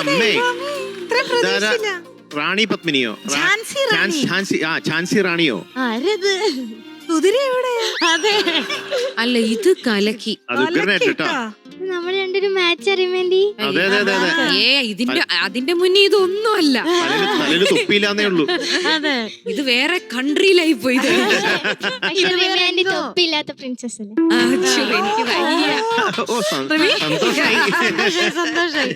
അമ്മേ ഇതാരാ? റാണി പത്മിനിയോ റാ- ഝാൻസി റാണി ഝാൻസി ഝാൻസി- ആ ഝാൻസി റാണിയോ ആരത്? കുതിര എവിടെയാ അതെ. അല്ല ഇത് കലക്കി. അത് ഉഗ്രനായിട്ട് കേട്ടോ. നമ്മൾ രണ്ടൊരു മാച്ച് അറിയാൻ വേണ്ടി. അതെ അതെ അതെ അതെ. ഏ ഇതിന്റെ അതിന്റെ മുന്നേ ഇതൊന്നുമല്ല. തലയിൽ തലയിൽ തൊപ്പിയില്ലാന്നേ ഉള്ളൂ. അതെ. ഇത് വേറെ കൺട്രിയിലായി പോയി ഇത്. തൊപ്പില്ലാത്ത പ്രിൻസസ് അല്ലേ? ആ, എനിക്ക് വയ്യ. ഓ സ- സന്തോഷായി. സന്തോഷായി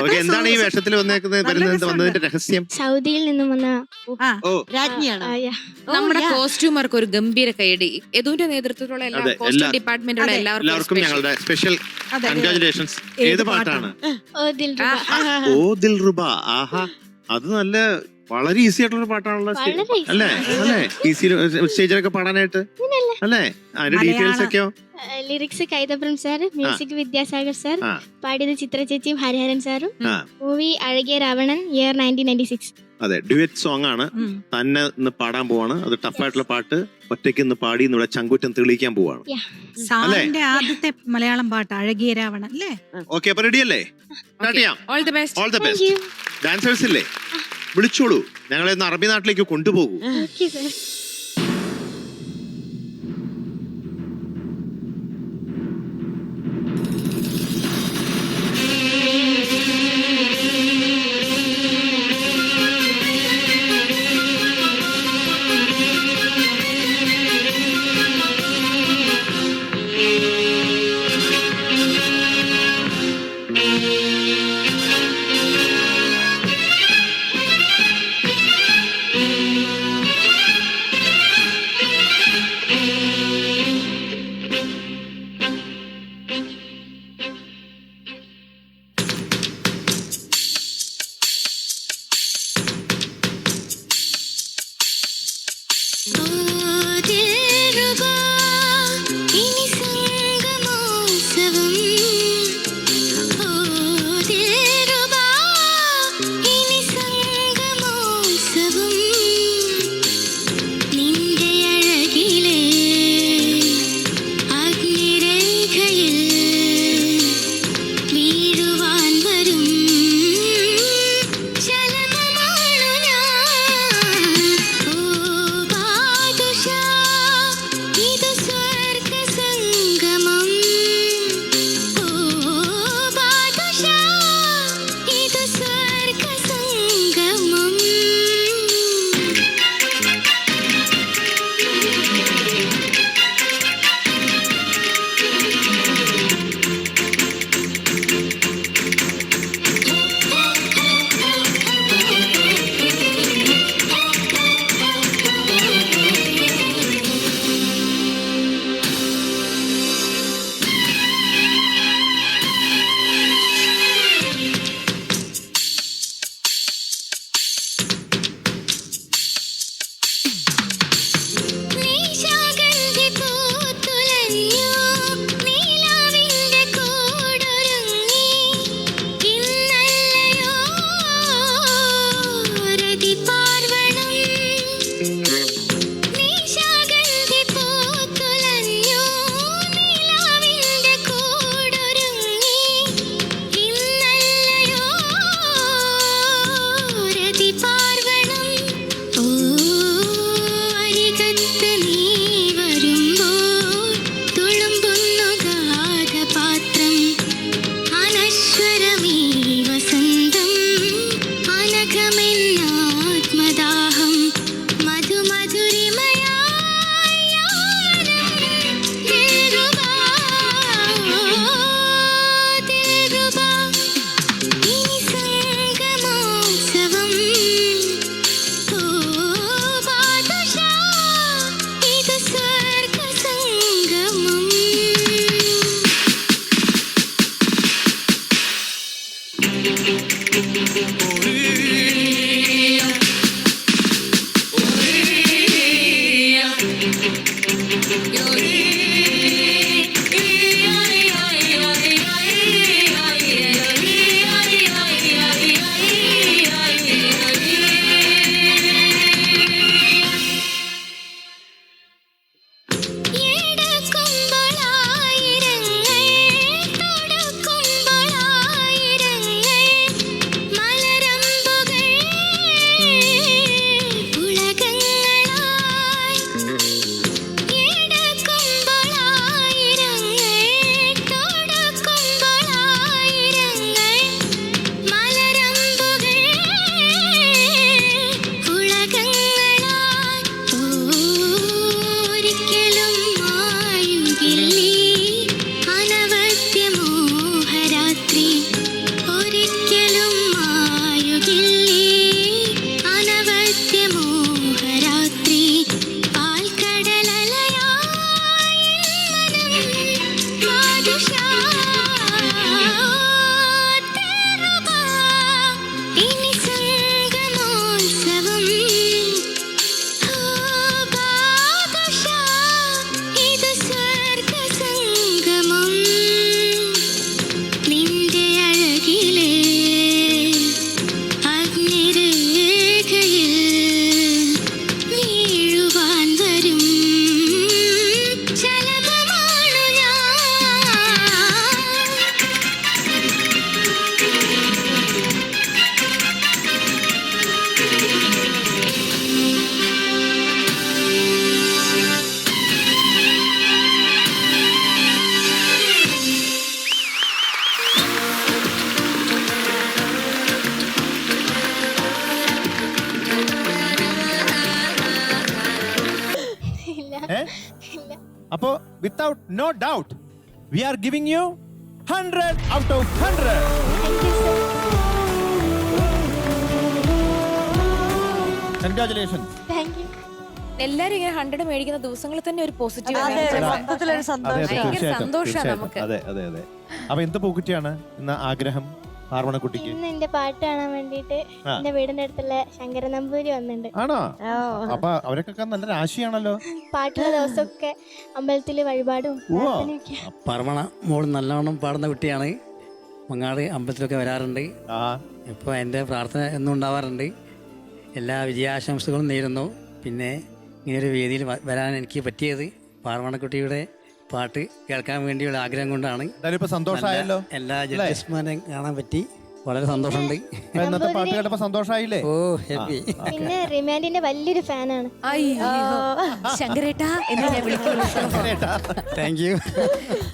ഓക്കെ എന്താണ് ഈ വേഷത്തിൽ വന്നേക്കുന്നത് വരുന്നത് രസമുണ്ട്. വന്നതിന്റെ രഹസ്യം? സൗദിയിൽ നിന്നും വന്ന ഓ. രാജ്ഞിയാണ്? ആ, yeah. നമ്മുടെ കോസ്റ്റ്യൂമർക്ക് ഒരു ഗംഭീര കൈയടി. യദുവിന്റെ നേതൃത്വത്തിലുള്ള എല്ലാ അതെ, കോസ്റ്റ്യൂം ഡിപ്പാർട്ട്മെന്റിലുള്ള എല്ലാവർക്കും എല്ലാവർക്കും ഞങ്ങളുടെ സ്പെഷ്യൽ അതെ. കൺഗ്രാചുലേഷൻസ് ഏത് പാട്ടാണ്? ഓ ദിൽ റുബ. ആഹാ. അത് നല്ല വളരെ ഈസി ആയിട്ടുള്ള ഒരു പാട്ടാണല്ലോ അല്ലേ? അല്ലേ? ഈസി സ്റ്റേജിലൊക്കെ പാടാനായിട്ട്? അല്ലേ? അതിന്റെ ഡീറ്റെയിൽസ് ഒക്കെ ഒക്കെയോ? Lyrics Kaithapram sir music Vidyasagar sir. പാടിയത് ചിത്ര ചേച്ചിയും ഹരിഹരൻ സാറും movie Azhakiya Ravanan year nineteen ninety six അതെ ഡ്യുവറ്റ് സോങ് ആണ് തന്നെ ഇന്ന് പാടാൻ പോവാണ്. അത് ടഫായിട്ടുള്ള പാട്ട്. ഒറ്റയ്ക്ക് ഇന്ന് പാടി ഇവിടെ ചങ്കുറ്റം തെളിയിക്കാൻ പോവാണ്. സാറിന്റെ ആദ്യത്തെ മലയാളം പാട്ട് അഴകിയ രാവണൻ അല്ലേ? ഓക്കെ അപ്പൊ റെഡി അല്ലേ? സ്റ്റാർട്ട് ചെയ്യാം. All the best all the best dancers ഇല്ലേ? വിളിച്ചോളൂ. ഞങ്ങളെ ഇന്ന് അറബി നാട്ടിലേക്ക് കൊണ്ടുപോകൂ. Okay without no no we are giving giving you 100 out of 100. Thank you hundred out of hundred എല്ലാരും ഇങ്ങനെ ഹൺഡ്രഡ് മേടിക്കുന്ന ദിവസങ്ങളിൽ തന്നെ ഒരു പോസിറ്റീവ് സന്തോഷമാണ്. നമുക്ക്. അതെ അതെ അതെ അപ്പൊ എന്ത് പൂക്കുറ്റിയാണ് ഇന്ന് ആഗ്രഹം പാർവണക്കുട്ടിക്ക് ഇന്ന് എന്റെ പാട്ട് കാണാൻ വേണ്ടിയിട്ട് ആ. എന്റെ വീടിന്റെ അടുത്തുള്ള ശങ്കര നമ്പൂരി വന്നിട്ടുണ്ട്. ആണോ. അപ്പൊ അവരൊക്കെ നല്ല രാശിയാണല്ലോ. പാട്ടുള്ള ദിവസമൊക്കെ അമ്പലത്തിൽ വഴിപാടും ഉവ്വ. പ്രാർത്ഥനയൊക്കെ. മോൾ നല്ലവണ്ണം പാടുന്ന കുട്ടിയാണ്. മങ്ങാട് അമ്പലത്തിലൊക്കെ വരാറുണ്ട്. ആ. ഇപ്പോൾ എന്റെ പ്രാർത്ഥന എന്നും ഉണ്ടാവാറുണ്ട്. എല്ലാ വിജയാശംസകളും നേരുന്നു. പിന്നെ ഇങ്ങനൊരു വേദിയിൽ വ- വരാൻ എനിക്ക് പറ്റിയത് പാർവണക്കുട്ടിയുടെ പാട്ട് കേൾക്കാൻ വേണ്ടിയുള്ള ആഗ്രഹം കൊണ്ടാണ്. എന്തായാലും ഇപ്പൊ സന്തോഷമായല്ലോ? എല്ലാ ജഡ്ജസ്മാരെയും കാണാൻ പറ്റി. വളരെ സന്തോഷമുണ്ട്. ഇന്നത്തെ പാട്ട് കേട്ടപ്പോ സന്തോഷമായില്ലേ? Oh happy. പിന്നെ റിമാൻഡിന്റെ വലിയൊരു ഫാനാണ്. ശങ്കരേട്ടാ എന്ന് ഞാൻ വിളിക്കുള്ളൂ താങ്ക് യു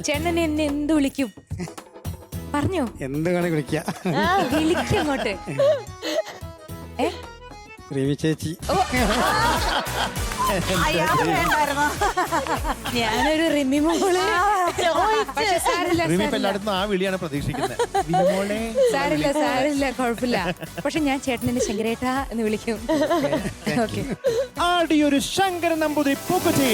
ചേട്ടൻ എന്നെ എന്ത് വിളിക്കും? പറഞ്ഞോ. എന്ത് വേണേ വിളിക്കാം. വിളിക്കും അങ്ങോട്ട്. ഏ? റിമി ചേച്ചി. വേണ്ടായിരുന്നോ ഞാനൊരു റിമി മോളെ. പക്ഷെ സാരില്ല റിമി ഇപ്പൊ. എല്ലായിടത്തും ആ വിളിയാണ് പ്രതീക്ഷിക്കുന്നത്. വിനിമോളെ സാരില്ല സാരില്ല കുഴപ്പമില്ല. പക്ഷെ ഞാൻ ചേട്ടനെ ശങ്കരേട്ടാ എന്ന് വിളിക്കും. ഓക്കെ ആടിയൊരു ശങ്കര നമ്പൂതിരി പൂക്കുറ്റി.